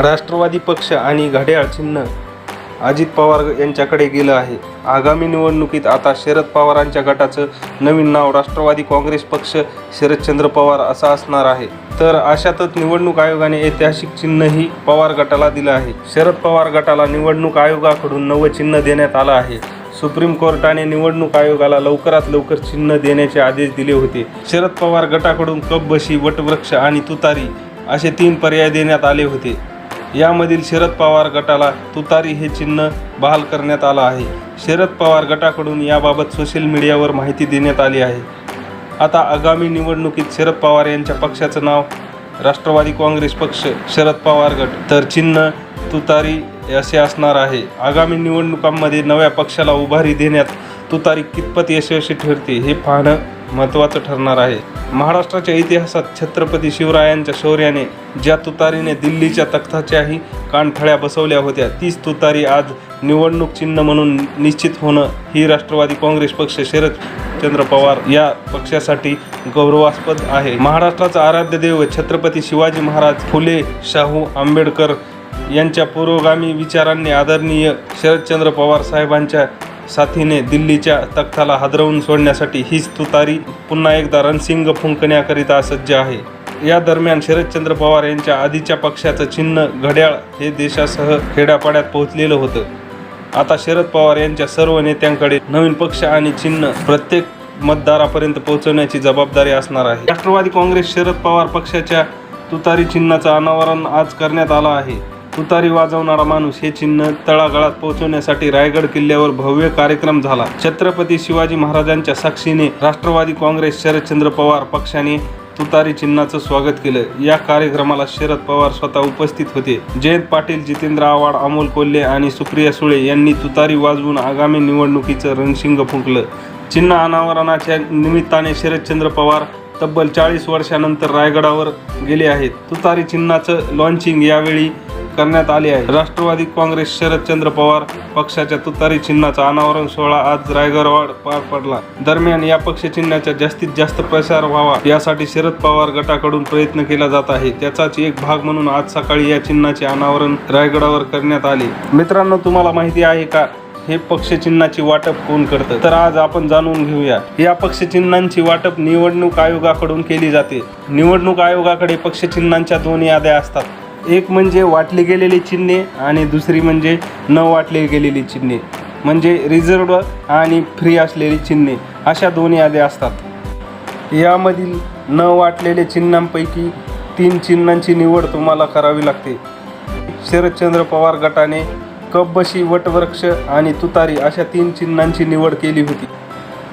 राष्ट्रवादी पक्ष आणि घड्याळ चिन्ह अजित पवार यांच्याकडे गेलं आहे. आगामी निवडणुकीत आता शरद पवारांच्या गटाचं नवीन नाव राष्ट्रवादी काँग्रेस पक्ष शरदचंद्र पवार असं असणार आहे. तर अशातच निवडणूक आयोगाने ऐतिहासिक चिन्हही पवार गटाला दिलं आहे. शरद पवार गटाला निवडणूक आयोगाकडून नवं चिन्ह देण्यात आलं आहे. सुप्रीम कोर्टाने निवडणूक आयोगाला लवकरात लवकर चिन्ह देण्याचे आदेश दिले होते. शरद पवार गटाकडून कपबशी वटवृक्ष आणि तुतारी असे तीन पर्याय देण्यात आले होते. यामधील शरद पवार गटाला तुतारी हे चिन्ह बहाल करण्यात आलं आहे. शरद पवार गटाकडून याबाबत सोशल मीडियावर माहिती देण्यात आली आहे. आता आगामी निवडणुकीत शरद पवार यांच्या पक्षाचं नाव राष्ट्रवादी काँग्रेस पक्ष शरद पवार गट. तर चिन्ह तुतारी असे असणार आहे. आगामी निवडणुकांमध्ये नव्या पक्षाला उभारी देण्यात तुतारी कितपत यशस्वी ठरते हे पाहणं महत्त्वाचं ठरणार आहे. महाराष्ट्राच्या इतिहासात छत्रपती शिवरायांच्या शौर्याने ज्या तुतारीने दिल्लीच्या तख्ताच्याही कानठळ्या बसवल्या होत्या तीच तुतारी आज निवडणूक चिन्ह म्हणून निश्चित होणं ही राष्ट्रवादी काँग्रेस पक्ष शरदचंद्र पवार या पक्षासाठी गौरवास्पद आहे. महाराष्ट्राचा आराध्य देव छत्रपती शिवाजी महाराज फुले शाहू आंबेडकर यांच्या पुरोगामी विचारांनी आदरणीय शरदचंद्र पवार साहेबांच्या साथीने दिल्लीच्या तख्ताला हादरवून सोडण्यासाठी हीच तुतारी पुन्हा एकदा रणसिंग फुंकण्याकरिता सज्ज आहे. या दरम्यान शरदचंद्र पवार यांच्या आधीच्या पक्षाचं चिन्ह घड्याळ हे देशासह खेड्यापाड्यात पोहोचलेलं होतं. आता शरद पवार यांच्या सर्व नेत्यांकडे नवीन पक्ष आणि चिन्ह प्रत्येक मतदारापर्यंत पोहोचवण्याची जबाबदारी असणार आहे. राष्ट्रवादी काँग्रेस शरद पवार पक्षाच्या तुतारी चिन्हाचं अनावरण आज करण्यात आलं आहे. तुतारी वाजवणारा माणूस हे चिन्ह तळागाळात पोहोचवण्यासाठी रायगड किल्ल्यावर भव्य कार्यक्रम झाला. छत्रपती शिवाजी महाराजांच्या साक्षीने राष्ट्रवादी काँग्रेस शरदचंद्र पवार पक्षाने तुतारी चिन्हाचं स्वागत केलं. या कार्यक्रमाला शरद पवार स्वतः उपस्थित होते. जयंत पाटील जितेंद्र आव्हाड अमोल कोल्हे आणि सुप्रिया सुळे यांनी तुतारी वाजवून आगामी निवडणुकीचं रणशिंग फुंकलं. चिन्ह अनावरणाच्या निमित्ताने शरदचंद्र पवार तब्बल चाळीस वर्षानंतर रायगडावर गेले आहेत. तुतारी चिन्हाचं लॉन्चिंग यावेळी करण्यात आले आहे. राष्ट्रवादी काँग्रेस शरदचंद्र पवार पक्षाच्या तुतारी चिन्हाचा अनावरण सोहळा आज रायगडवाड पार पडला. दरम्यान या पक्ष चिन्हाचा जास्तीत जास्त प्रसार व्हावा यासाठी शरद पवार गटाकडून प्रयत्न केला जात आहे. त्याचाच एक भाग म्हणून आज सकाळी या चिन्हाचे अनावरण रायगडावर करण्यात आले. मित्रांनो तुम्हाला माहिती आहे का? हे पक्षचिन्हाची वाटप कोण करतं? तर आज आपण जाणून घेऊया. या पक्षचिन्हांची वाटप निवडणूक आयोगाकडून केली जाते. निवडणूक आयोगाकडे पक्षचिन्हांच्या दोन याद्या असतात. एक म्हणजे वाटली गेलेली चिन्हे आणि दुसरी म्हणजे न वाटली गेलेली चिन्हे. म्हणजे रिझर्व आणि फ्री असलेली चिन्हे. अशा दोन याद्या असतात. यामधील न वाटलेले चिन्हांपैकी तीन चिन्हांची निवड तुम्हाला करावी लागते. शरदचंद्र पवार गटाने कपबशी वटवृक्ष आणि तुतारी अशा तीन चिन्हांची निवड केली होती.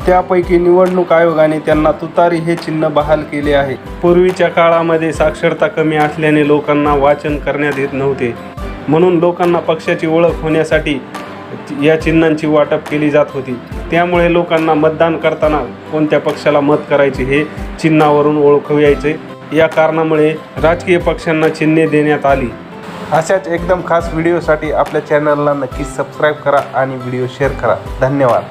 त्यापैकी निवडणूक आयोगाने त्यांना तुतारी हे चिन्ह बहाल केले आहे. पूर्वीच्या काळामध्ये साक्षरता कमी असल्याने लोकांना वाचन करण्यात येत नव्हते. म्हणून लोकांना पक्षाची ओळख होण्यासाठी या चिन्हांची वाटप केली जात होती. त्यामुळे लोकांना मतदान करताना कोणत्या पक्षाला मत करायचे हे चिन्हावरून ओळखू यायचे या कारणामुळे राजकीय पक्षांना चिन्हे देण्यात आली. अशाच एकदम खास व्हिडिओसाठी आपल्या चॅनलला नक्की सबस्क्राईब करा आणि व्हिडिओ शेअर करा. धन्यवाद.